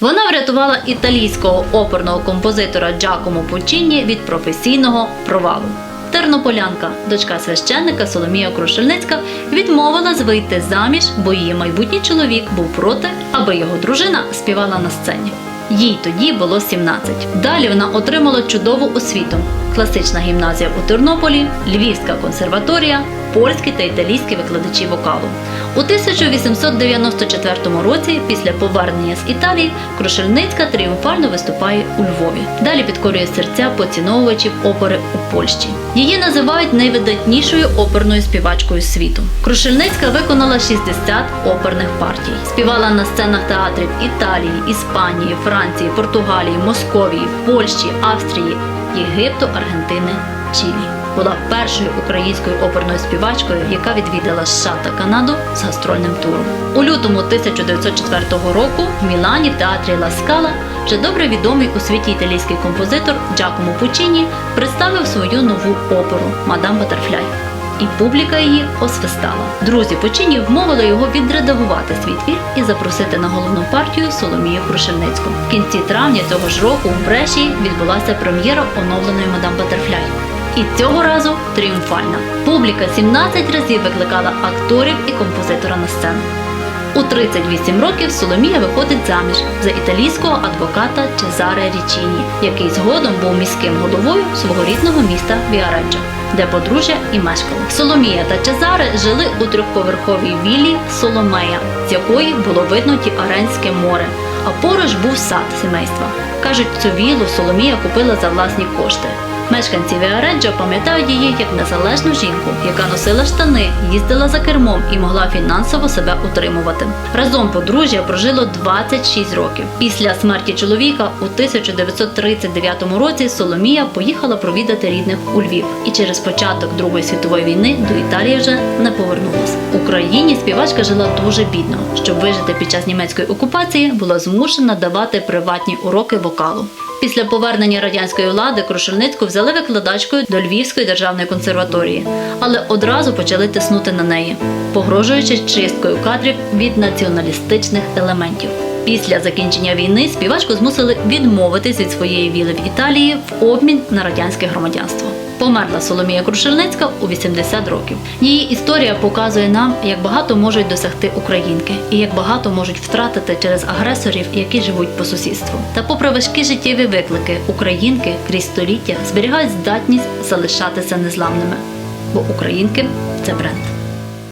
Вона врятувала італійського оперного композитора Джакомо Пучінні від професійного провалу. Тернополянка, дочка священника Соломія Крушельницька, відмовилась вийти заміж, бо її майбутній чоловік був проти, аби його дружина співала на сцені. Їй тоді було 17. Далі вона отримала чудову освіту: класична гімназія у Тернополі, Львівська консерваторія, польські та італійські викладачі вокалу. У 1894 році, після повернення з Італії, Крушельницька тріумфально виступає у Львові. Далі підкорює серця поціновувачів опери у Польщі. Її називають найвидатнішою оперною співачкою світу. Крушельницька виконала 60 оперних партій. Співала на сценах театрів Італії, Іспанії, Франції, Португалії, Московії, Польщі, Австрії, Єгипту, Аргентини, Чилі. Була першою українською оперною співачкою, яка відвідала США та Канаду з гастрольним туром. У лютому 1904 року в Мілані в театрі Ласкала вже добре відомий у світі італійський композитор Джакомо Пучіні представив свою нову оперу Мадам Батерфляй. І публіка її освистала. Друзі Починів вмовили його відредагувати свій твір і запросити на головну партію Соломію Крушевницьку. В кінці травня цього ж року в Бреші відбулася прем'єра оновленої мадам Батерфляй. І цього разу тріумфальна. Публіка 17 разів викликала акторів і композитора на сцену. У 38 років Соломія виходить заміж за італійського адвоката Чезаре Річіні, який згодом був міським головою свого рідного міста Віареджо, де подружжя і мешкало. Соломія та Чезаре жили у трьохповерховій віллі Соломея, з якої було видно Тіаренське море, а поруч був сад сімейства. Кажуть, цю віллу Соломія купила за власні кошти. Мешканці Віареджо пам'ятають її як незалежну жінку, яка носила штани, їздила за кермом і могла фінансово себе утримувати. Разом подружжя прожило 26 років. Після смерті чоловіка у 1939 році Соломія поїхала провідати рідних у Львів і через початок Другої світової війни до Італії вже не повернулась. В Україні співачка жила дуже бідно. Щоб вижити під час німецької окупації, була змушена давати приватні уроки вокалу. Після повернення радянської влади Крушельницьку взяли викладачкою до Львівської державної консерваторії, але одразу почали тиснути на неї, погрожуючи чисткою кадрів від націоналістичних елементів. Після закінчення війни співачку змусили відмовитись від своєї віли в Італії в обмін на радянське громадянство. Померла Соломія Крушельницька у 80 років. Її історія показує нам, як багато можуть досягти українки, і як багато можуть втратити через агресорів, які живуть по сусідству. Та, попри важкі життєві виклики, українки крізь століття зберігають здатність залишатися незламними, бо українки це бренд.